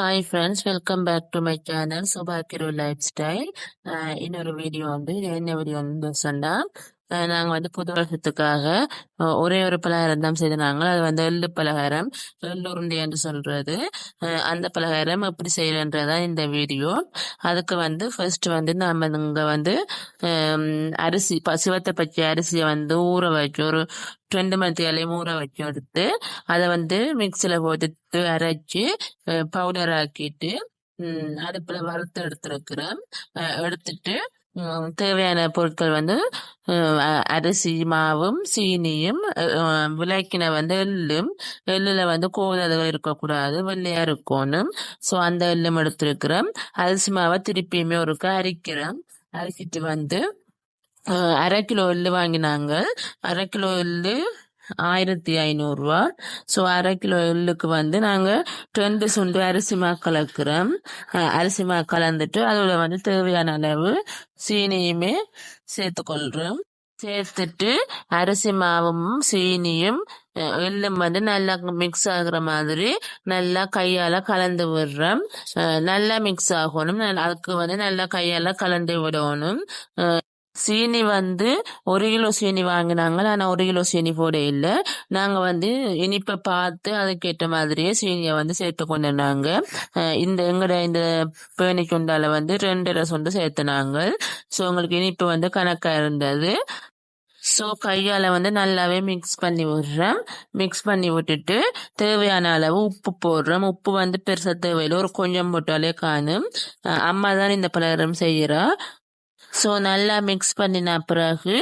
Hi friends welcome back to my channel சுபாக்கிரு lifestyle இன்னொரு video வந்து இது என்ன வீடியோ வந்து சொன்னால் நாங்கள் வந்து புது வருஷத்துக்காக ஒரே ஒரு பலகாரம் தான் செய்தாங்க அது வந்து எள்ளு பலகாரம் எள்ளு உருண்டை என்று சொல்றது. அந்த பலகாரம் எப்படி செய்யறன்றதான் இந்த வீடியோ. அதுக்கு வந்து ஃபர்ஸ்ட் வந்து நம்ம இங்கே வந்து அரிசி ப- சிவத்தை பச்சை அரிசியை வந்து ஊற வச்சு ஒரு ரெண்டு மணி ஊற வச்சு எடுத்து அதை வந்து மிக்சியில் போட்டு அரைச்சி பவுடர் ஆக்கிட்டு அடுப்பில் வறுத்து எடுத்துருக்கிறேன் எடுத்துட்டு தேவையான பொருட்கள் வந்து அஹ், அரிசி மாவும் சீனியும் அஹ், விளக்கின வந்து எள்ளும் எள்ளுல வந்து கோதல்கள் இருக்கக்கூடாது வெள்ளையா இருக்கணும். ஸோ அந்த எள்ளும் எடுத்திருக்கிறோம். அரிசி மாவை திருப்பியுமே ஒருக்க அரிக்கிறோம். அரைச்சிட்டு வந்து அரை கிலோ எள்ளு வாங்கினாங்க. அரை கிலோ எள்ளு ஆயிரத்தி ஐநூறுரூவா ஸோ அரை கிலோ எள்ளுக்கு வந்து நாங்கள் ரெண்டு சுண்டு அரிசி மா கலக்கிறோம். அரிசி மா கலந்துட்டு அதோட வந்து தேவையான அளவு சீனியுமே சேர்த்துக்கொள்கிறோம் சேர்த்துட்டு அரிசி மாவும் சீனியும் எள்ளும் வந்து நல்லா மிக்ஸ் ஆகுற மாதிரி நல்லா கையால் கலந்து விடுறோம். நல்லா மிக்ஸ் ஆகணும். நல்ல- அதுக்கு வந்து நல்லா கையால் கலந்து விடணும். சீனி வந்து ஒரு கிலோ சீனி வாங்கினாங்க. ஆனா ஒரு கிலோ சீனி போட இல்லை. நாங்க வந்து இனிப்பை பார்த்து அதுக்கேற்ற மாதிரியே சீனியை வந்து சேர்த்து கொண்டுனாங்க இந்த எங்கட இந்த பேணி உண்டால வந்து ரெண்டரை சொண்டு சேர்த்துனாங்க. ஸோ உங்களுக்கு இனிப்பு வந்து கணக்கா இருந்தது. ஸோ கையால வந்து நல்லாவே மிக்ஸ் பண்ணி விடுறேன். மிக்ஸ் பண்ணி விட்டுட்டு தேவையான அளவு உப்பு போடுறோம் உப்பு வந்து பெருசா தேவையில்லை. ஒரு கொஞ்சம் போட்டாலே காணும். அஹ் அம்மா தான் இந்த பலகாரம் செய்யறா ஸோ நல்லா மிக்ஸ் பண்ணின பிறகு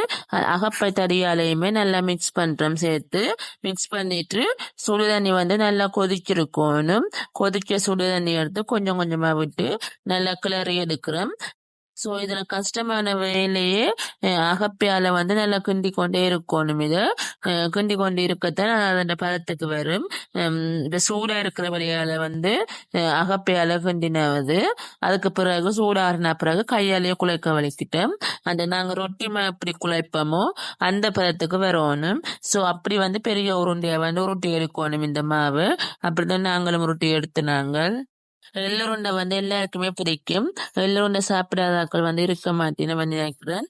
அகப்பை தடியாலையுமே நல்லா மிக்ஸ் பண்றோம் சேர்த்து. மிக்ஸ் பண்ணிட்டு சுடு தண்ணி வந்து நல்லா கொதிச்சிருக்கணும் கொதிக்க சுடுதண்ணி எடுத்து கொஞ்சம் கொஞ்சமா விட்டு நல்லா கிளறி எடுக்கிறோம். ஸோ இதுல கஷ்டமான வேலையே அகப்பியால வந்து நல்லா கிண்டி கொண்டே இருக்கணும் இதை. அஹ், கிண்டி கொண்டு இருக்கத்தான் அதோட பதத்துக்கு வரும். இந்த சூடா இருக்கிற வழியால வந்து அஹ், கிண்டினாவது அதுக்கு பிறகு சூடாறின பிறகு கையாலேயே குழைக்க வலிக்கிட்டோம். அந்த நாங்க ரொட்டி எப்படி குழைப்போமோ அந்த பதத்துக்கு வரணும். ஸோ அப்படி வந்து பெரிய உருண்டையை வந்து உருட்டி எடுக்கணும் இந்த மாவு. அப்படிதான் நாங்களும் உருட்டி நாங்கள். எள்ளுருண்டை வந்து எல்லாருக்குமே பிடிக்கும். எள்ளுருண்டை சாப்பிடாதாக்கள் வந்து இருக்க மாட்டேன்னு வந்து நினைக்கிறேன்.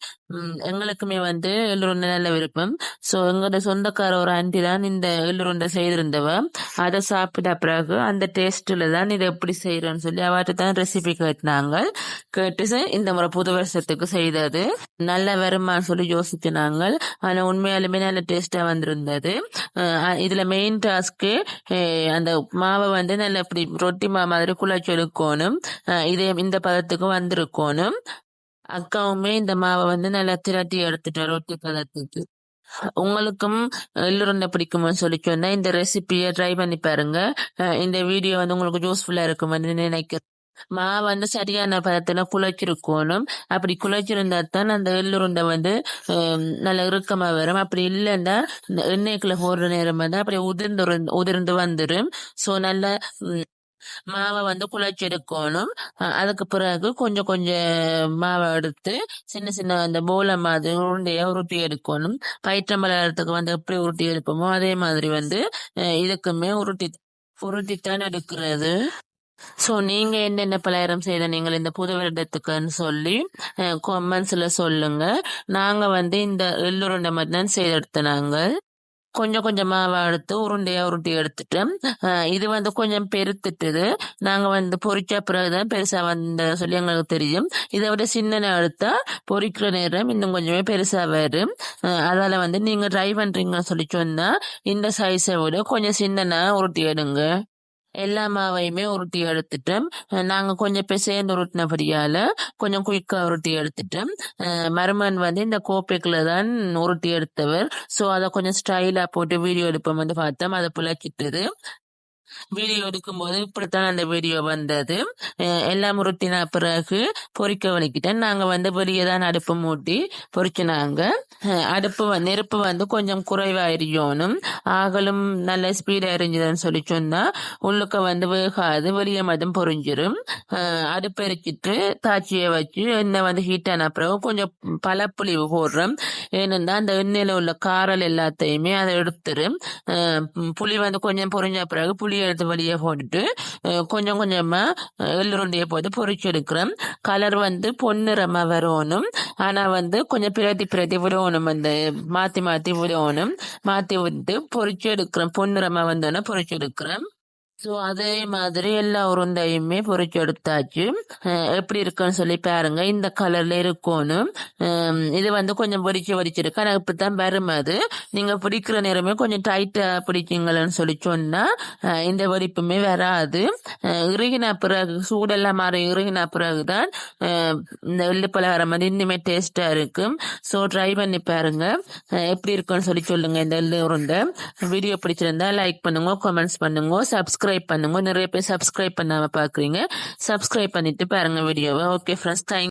எங்களுக்குமே வந்து எள்ளுருண்டை நல்ல விருப்பம். ஸோ எங்களோட சொந்தக்கார ஒரு ஆண்டி தான் இந்த எள்ளுருண்டை செய்திருந்தவ. அதை சாப்பிட்ட பிறகு அந்த டேஸ்ட்ல தான் இதை எப்படி செய்யறோம்னு சொல்லி அவர்கிட்ட தான் ரெசிபி கேட்டினாங்க கேட்டு இந்த முறை புது வருஷத்துக்கு செய்தது. நல்ல வருமான்னு சொல்லி யோசிச்சினாங்க. ஆனா உண்மையாலுமே நல்ல டேஸ்டா வந்திருந்தது. அஹ் இதுல மெயின் டாஸ்க்கு அந்த மாவை வந்து நல்ல இப்படி ரொட்டி மா மாதிரி குழச்சி எடுக்கணும். அஹ் இதே இந்த பதத்துக்கு வந்திருக்கணும். அக்காவுமே இந்த மாவை வந்து நல்லா திரட்டி எடுத்துட்டோம் ரொட்டி கலத்துக்கு உங்களுக்கும் எள்ளுருண்டை பிடிக்கும்னு சொல்லி சொன்னா இந்த ரெசிபியை ட்ரை பண்ணி பாருங்க. இந்த வீடியோ வந்து உங்களுக்கு யூஸ்ஃபுல்லா இருக்கும்னு நினைக்கிறேன். மா வந்து சரியான பதத்துல குழைச்சிருக்கணும். அப்படி குழைச்சிருந்தா தான் அந்த எள்ளுருண்டை வந்து நல்ல இறுக்கமா வரும். அப்படி இல்லைன்னா இந்த எண்ணெய்க்குள்ள போடுற நேரம் வந்து அப்படி உதிர்ந்து உதிர்ந்து வந்துடும் ஸோ நல்லா மாவை வந்து குழைச்சி எடுக்கணும். அஹ் அதுக்கு பிறகு கொஞ்சம் கொஞ்சம் மாவை எடுத்து சின்ன சின்ன அந்த போல மாதிரி உருண்டையை உருட்டி எடுக்கணும். பயிற்றம்பலத்துக்கு வந்து எப்படி உருட்டி எடுப்போமோ அதே மாதிரி வந்து அஹ் இதுக்குமே உருட்டி உருட்டித்தான் எடுக்கிறது. ஸோ நீங்க என்னென்ன பலகாரம் செய்த நீங்கள் இந்த புது வருடத்துக்குன்னு சொல்லி கொமெண்ட்ஸ்ல சொல்லுங்க. நாங்க வந்து இந்த எள்ளுருண்டை மாதிரி தான் செய்து கொஞ்சம் கொஞ்சமா எடுத்து உருண்டையா உருட்டி எடுத்துட்டு இது வந்து கொஞ்சம் பெருத்துட்டுது. நாங்க வந்து பொரிச்ச பிறகுதான் பெருசா வந்த சொல்லி எங்களுக்கு தெரியும். இதை விட சின்ன எடுத்தா பொறிக்கிற நேரம் இன்னும் கொஞ்சமே பெருசா வரும். அதால் அதால வந்து நீங்க ட்ரை பண்றீங்கன்னு சொல்லி சொன்னா இந்த சைஸை விட கொஞ்சம் சின்னனா உருட்டி எடுங்க. எல்லா மாவையுமே உருட்டி எடுத்துட்டோம் நாங்க கொஞ்சம் பேர் சேர்ந்து உருட்டினபடியால கொஞ்சம் குயிக்கா உருட்டி எடுத்துட்டோம் மருமன் வந்து இந்த கோப்பைக்குள்ள தான் உருட்டி எடுத்தவர். சோ அதை கொஞ்சம் ஸ்டைலா போட்டு வீடியோ எடுப்போம் வந்து பார்த்தோம். அதை புழக்கிட்டது வீடியோ எடுக்கும்போது இப்படித்தான் அந்த வீடியோ வந்தது. எல்லாம் உருட்டின பிறகு பொரிக்க வலிக்கிட்டேன். நாங்க வந்து வெளியே தான் அடுப்பு மூட்டி பொரிச்சினாங்க அடுப்பு நெருப்பு வந்து கொஞ்சம் குறைவா ஆகலும் நல்ல ஸ்பீடா இருந்ததுன்னு சொல்லி சொன்னா உள்ளுக்க வந்து வேகாது. வெளியே மட்டும் பொரிஞ்சிரும் அடுப்பு எரிச்சிட்டு தாச்சியை வச்சு எண்ணெய் வந்து ஹீட் ஆன பிறகு கொஞ்சம் பழப்புளிவு போடுறோம். ஏனென்றா அந்த எண்ணெயில் உள்ள காரல் எல்லாத்தையுமே அதை எடுத்துரும். புளி வந்து கொஞ்சம் பொறிஞ்ச பிறகு புளியை எடுத்து வழியே போட்டுட்டு கொஞ்சம் கொஞ்சமா எள்ளுருண்டையை போட்டு பொரிச்சு எடுக்கிறோம் கலர் வந்து பொன்னிறமாக வரணும். ஆனா வந்து கொஞ்சம் பிரதி பிரதி விடணும் அந்த மாத்தி மாத்தி விடணும். மாத்தி விட்டு பொரிச்சு எடுக்கிறோம் பொன்னிறமாக வந்தோன்னே பொரிச்சு எடுக்கிறேன். ஸோ அதே மாதிரி எல்லா உருண்டையுமே பொரிச்சு எடுத்தாச்சு. எப்படி இருக்குன்னு சொல்லி பாருங்க. இந்த கலர்ல இருக்கணும். இது வந்து கொஞ்சம் பொறிச்சு பொரிச்சிருக்கு ஆனால் தான் வரும் அது. நீங்கள் பிடிக்கிற நேரமே கொஞ்சம் டைட்டாக பிடிச்சிங்கன்னு சொல்லி சொன்னால் இந்த வெடிப்புமே வராது. இறுகின பிறகு சூடெல்லாம் மாறி இறுகின பிறகு தான் இந்த எள்ளு வர மாதிரி இன்னுமே டேஸ்ட்டாக இருக்கும். ஸோ ட்ரை பண்ணி பாருங்க. எப்படி இருக்குன்னு சொல்லி சொல்லுங்கள் இந்த எள்ளு உருண்டை. வீடியோ பிடிச்சிருந்தா லைக் பண்ணுங்க கமெண்ட்ஸ் பண்ணுங்க சப்ஸ்கிரைப் பண்ணுங்க. நிறைய பேர் சப்ஸ்கிரைப் பண்ணாம பாக்குறீங்க. சப்ஸ்கிரைப் பண்ணிட்டு பாருங்க வீடியோவை ஓகே ஃப்ரெண்ட்ஸ் தேங்க்